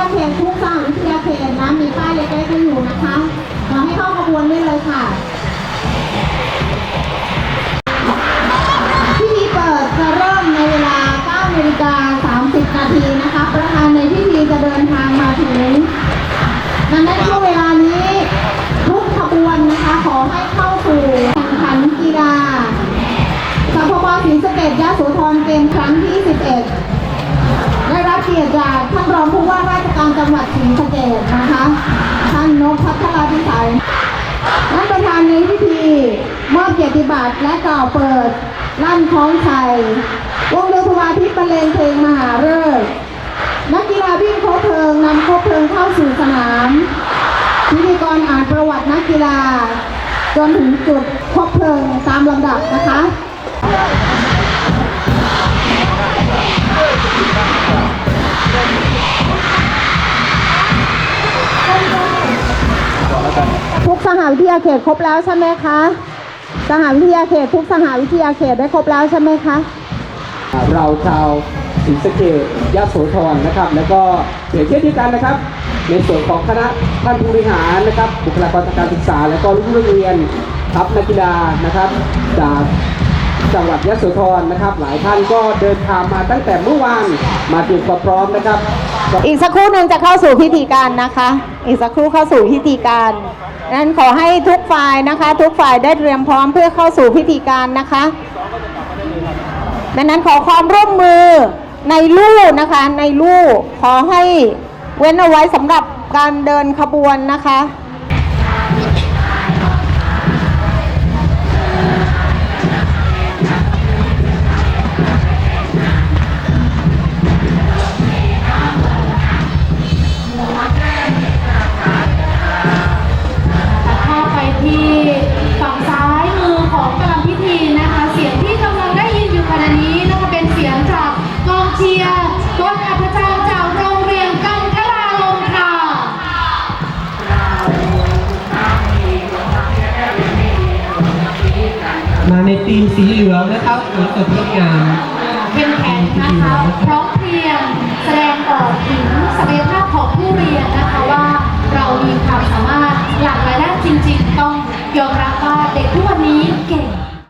ยาเขตทุกสามวิทยาเขตนะมีป้ายเล็กๆให้อยู่นะคะมาให้เข้าขบวนได้เลยค่ะพิธีเปิดจะเริ่มในเวลา9นาฬิกา30 นาทีนะคะ ประธานในพิธีจะเดินทางมาถึงดังนั้นช่วงเวลานี้ทุกขบวนนะคะขอให้เข้าสู่แข่งขันกีฬาสพบศรีสะเกดยะโสธรเกมครั้งที่ 11 ได้รับเกียรติจาก การจังหวัดศรีสะเกดนะคะท่านนพพัทรพิสัยท่านประธานในพิธีมอบเกียรติบัตรและกล่าวเปิดลั่นคล้องชัยวงดนตรีวาทิตบรรเลงเพลงมหาฤกษ์นักกีฬาวิ่งโคบเพลิงนำโคบเพลิงเข้าสู่สนาม พิธีกรอ่านประวัตินักกีฬา จนถึงจุดโคบเพลิงตามลำดับนะคะ วิทยาเขตครบแล้วใช่ไหมคะ สหวิทยาเขตทุกสหวิทยาเขตได้ครบแล้วใช่ไหมคะ เราชาวศรีสะเกดยะโสธรนะครับ แล้วก็เช่นเช่นเดียวกันนะครับ ในส่วนของคณะท่านผู้บริหารนะครับ บุคลากรทางการศึกษา และก็ลูกนักเรียนทัพนักกีฬานะครับ จาก จังหวัดยะโสธรนะครับ หลายท่านก็เดินทางมาตั้งแต่เมื่อวานมาเตรียมความพร้อมนะครับ อีกสักครู่หนึ่งจะเข้าสู่พิธีการนะคะ อีกสักครู่เข้าสู่พิธีการนั้นขอให้ทุกฝ่ายนะคะ ทุกฝ่ายได้เตรียมพร้อมเพื่อเข้าสู่พิธีการนะคะดังนั้นขอความร่วมมือในลู่นะคะในลู่ขอให้เว้นเอาไว้สำหรับการเดินขบวนนะคะ มาในทีมสีเหลืองนะครับสวยสดงดงามเข้มแข็งนะคะพร้อม